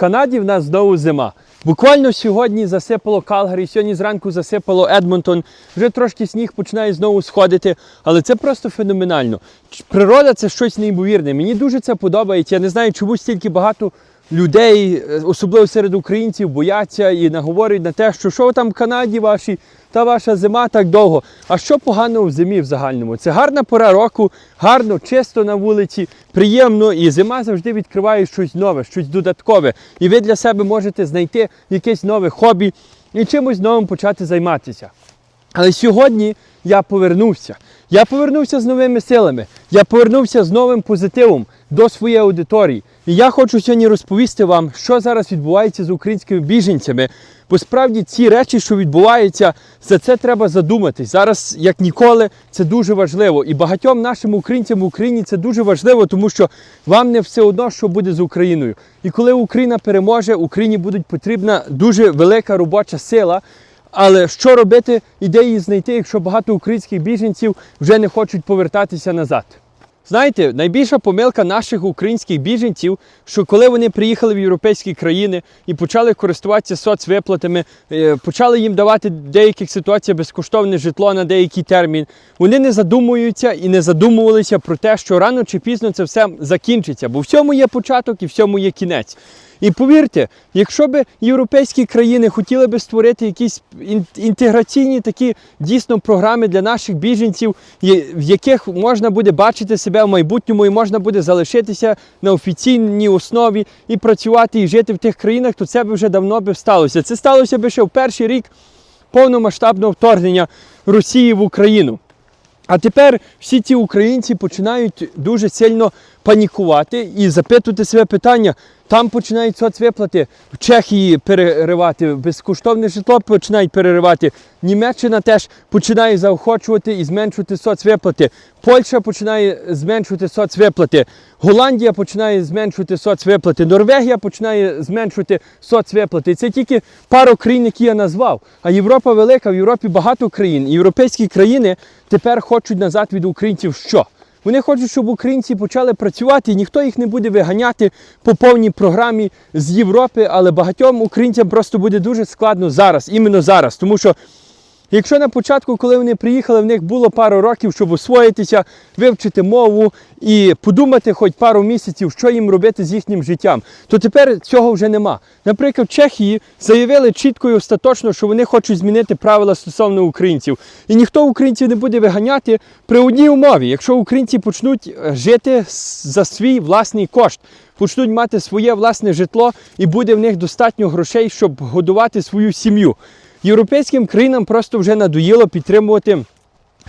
Канаді в нас знову зима. Буквально сьогодні засипало Калгарі, сьогодні зранку засипало Едмонтон. Вже трошки сніг починає знову сходити, але це просто феноменально. Природа це щось неймовірне. Мені дуже це подобається. Я не знаю, чому стільки багато людей, особливо серед українців, бояться і наговорюють на те, що що там в Канаді ваші, та ваша зима так довго. А що поганого в зимі в загальному? Це гарна пора року, гарно, чисто на вулиці, приємно, і зима завжди відкриває щось нове, щось додаткове. І ви для себе можете знайти якесь нове хобі і чимось новим почати займатися. Але сьогодні я повернувся. Я повернувся з новими силами. Я повернувся з новим позитивом до своєї аудиторії. І я хочу сьогодні розповісти вам, що зараз відбувається з українськими біженцями. Бо справді ці речі, що відбуваються, за це треба задуматись. Зараз, як ніколи, це дуже важливо. І багатьом нашим українцям в Україні це дуже важливо, тому що вам не все одно, що буде з Україною. І коли Україна переможе, Україні буде потрібна дуже велика робоча сила. Але що робити, ідеї знайти, якщо багато українських біженців вже не хочуть повертатися назад? Знаєте, найбільша помилка наших українських біженців, що коли вони приїхали в європейські країни і почали користуватися соцвиплатами, е, почали їм давати в деяких ситуаціях безкоштовне житло на деякий термін, вони не задумуються і не задумувалися про те, що рано чи пізно це все закінчиться, бо в цьому є початок і в цьому є кінець. І повірте, якщо б європейські країни хотіли би створити якісь інтеграційні такі дійсно програми для наших біженців, в яких можна буде бачити себе в майбутньому і можна буде залишитися на офіційній основі і працювати і жити в тих країнах, то це б вже давно би сталося. Це сталося б ще в перший рік повномасштабного вторгнення Росії в Україну. А тепер всі ці українці починають дуже сильно панікувати і запитувати себе питання. Там починають соцвиплати, в Чехії переривати, безкоштовне житло починають переривати. Німеччина теж починає заохочувати і зменшувати соцвиплати. Польща починає зменшувати соцвиплати. Голландія починає зменшувати соцвиплати. Норвегія починає зменшувати соцвиплати. Це тільки пару країн, які я назвав. А Європа велика, в Європі багато країн. Європейські країни тепер хочуть назад від українців що? Вони хочуть, щоб українці почали працювати, і ніхто їх не буде виганяти по повній програмі з Європи, але багатьом українцям просто буде дуже складно зараз, іменно зараз. Тому що Якщо на початку, коли вони приїхали, в них було пару років, щоб освоїтися, вивчити мову і подумати хоч пару місяців, що їм робити з їхнім життям, то тепер цього вже нема. Наприклад, в Чехії заявили чітко і остаточно, що вони хочуть змінити правила стосовно українців. І ніхто українців не буде виганяти при одній умові, якщо українці почнуть е, жити за свій власний кошт. Почнуть мати своє власне житло і буде в них достатньо грошей, щоб годувати свою сім'ю. Європейським країнам просто вже надоїло підтримувати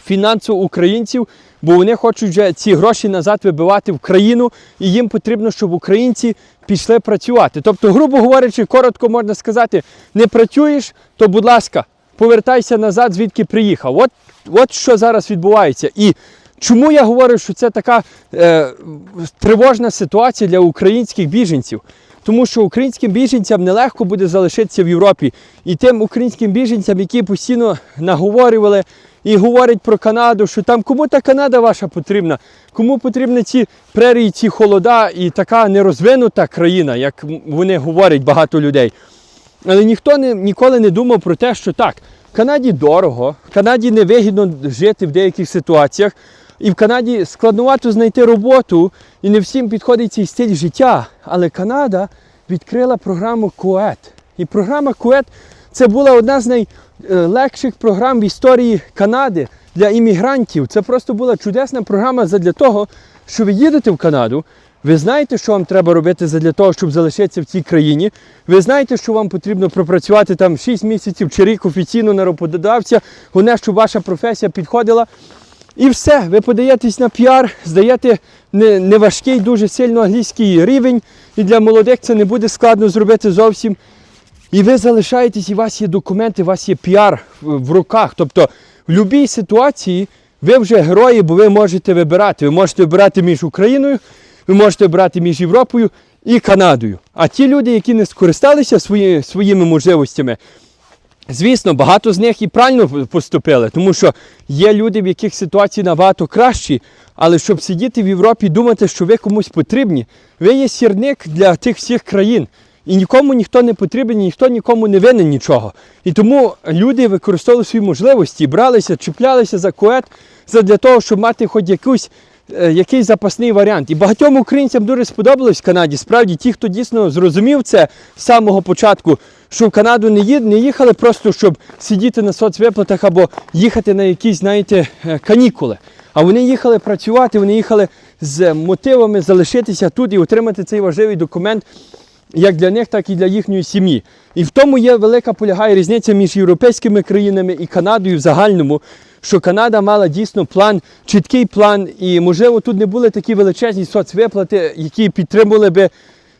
фінансово українців, бо вони хочуть вже ці гроші назад вибивати в країну, і їм потрібно, щоб українці пішли працювати. Тобто, грубо говорячи, коротко можна сказати, не працюєш, то будь ласка, повертайся назад, звідки приїхав. От, от що зараз відбувається. І чому я говорю, що це така е, тривожна ситуація для українських біженців? Тому що українським біженцям нелегко буде залишитися в Європі. І тим українським біженцям, які постійно наговорювали і говорять про Канаду, що там кому та Канада ваша потрібна, кому потрібні ці прерії, ці холода і така нерозвинута країна, як вони говорять багато людей. Але ніхто не, ніколи не думав про те, що так, в Канаді дорого, Канаді невигідно жити в деяких ситуаціях, і в Канаді складновато знайти роботу, і не всім підходить цей стиль життя. Але Канада відкрила програму КУЕТ. І програма КУЕТ це була одна з найлегших програм в історії Канади для іммігрантів. Це просто була чудесна програма для того, що ви їдете в Канаду, ви знаєте, що вам треба робити для того, щоб залишитися в цій країні. Ви знаєте, що вам потрібно пропрацювати там 6 місяців чи рік офіційно на роботодавця, головне, щоб ваша професія підходила. І все, ви подаєтесь на піар, здаєте не- неважкий, дуже сильно англійський рівень, і для молодих це не буде складно зробити зовсім. І ви залишаєтесь, і у вас є документи, у вас є піар в руках. Тобто в будь-якій ситуації ви вже герої, бо ви можете вибирати. Ви можете вибирати між Україною, ви можете вибирати між Європою і Канадою. А ті люди, які не скористалися свої, своїми можливостями, Звісно, багато з них і правильно поступили, тому що є люди, в яких ситуації набагато кращі, але щоб сидіти в Європі і думати, що ви комусь потрібні, ви є сірник для тих всіх країн. І нікому ніхто не потрібен, ніхто нікому не винен нічого. І тому люди використовували свої можливості, бралися, чіплялися за коет для того, щоб мати хоч якусь, е, якийсь запасний варіант. І багатьом українцям дуже сподобалось в Канаді. Справді, ті, хто дійсно зрозумів це з самого початку, що в Канаду не, їхали просто, щоб сидіти на соцвиплатах або їхати на якісь, знаєте, е, канікули. А вони їхали працювати, вони їхали з мотивами залишитися тут і отримати цей важливий документ як для них, так і для їхньої сім'ї. І в тому є велика полягає різниця між європейськими країнами і Канадою в загальному, що Канада мала дійсно план, чіткий план, і можливо тут не були такі величезні соцвиплати, які підтримували би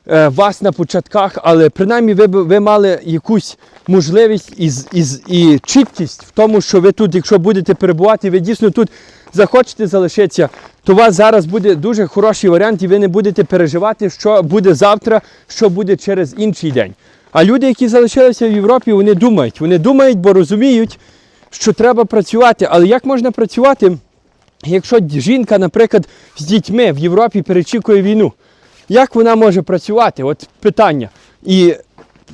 вас на початках, але принаймні ви, ви мали якусь можливість і, і, і чіткість в тому, що ви тут, якщо будете перебувати, ви дійсно тут захочете залишитися, то у вас зараз буде дуже хороший варіант, і ви не будете переживати, що буде завтра, що буде через інший день. А люди, які залишилися в Європі, вони думають. Вони думають, бо розуміють, що треба працювати. Але як можна працювати, якщо жінка, наприклад, з дітьми в Європі перечікує війну? Як вона може працювати? От питання. І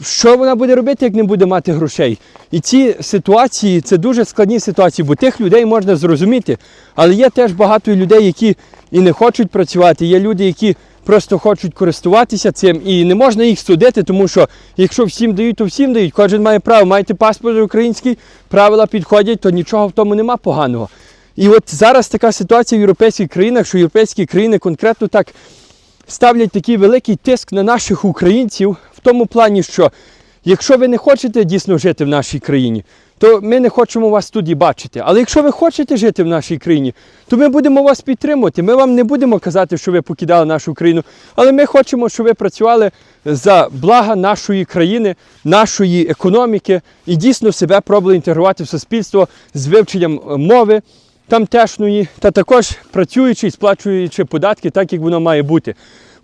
що вона буде робити, як не буде мати грошей? І ці ситуації це дуже складні ситуації, бо тих людей можна зрозуміти. Але є теж багато людей, які і не хочуть працювати. Є люди, які просто хочуть користуватися цим, і не можна їх судити, тому що якщо всім дають, то всім дають. Кожен має право. Маєте паспорт український, правила підходять, то нічого в тому нема поганого. І от зараз така ситуація в європейських країнах, що європейські країни конкретно так ставлять такий великий тиск на наших українців в тому плані, що якщо ви не хочете дійсно жити в нашій країні, то ми не хочемо вас тут і бачити. Але якщо ви хочете жити в нашій країні, то ми будемо вас підтримувати. Ми вам не будемо казати, що ви покидали нашу країну, але ми хочемо, щоб ви працювали за блага нашої країни, нашої економіки і дійсно себе пробували інтегрувати в суспільство з вивченням мови тамтешньої, та також працюючи і сплачуючи податки так, як воно має бути.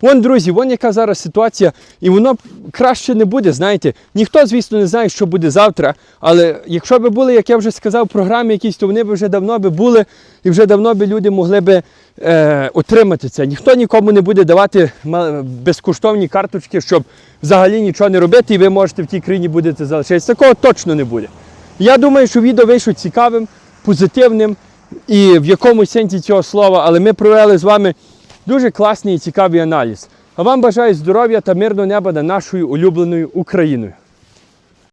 Вон, друзі, вон яка зараз ситуація, і воно краще не буде, знаєте. Ніхто, звісно, не знає, що буде завтра. Але якщо б були, як я вже сказав, програми якісь, то вони б вже давно би були, і вже давно би люди могли би е, отримати це. Ніхто нікому не буде давати безкоштовні карточки, щоб взагалі нічого не робити, і ви можете в тій країні будете залишатися. Такого точно не буде. Я думаю, що відео вийшло цікавим, позитивним і в якомусь сенсі цього слова, але ми провели з вами дуже класний і цікавий аналіз. А вам бажаю здоров'я та мирного неба над нашою улюбленою Україною.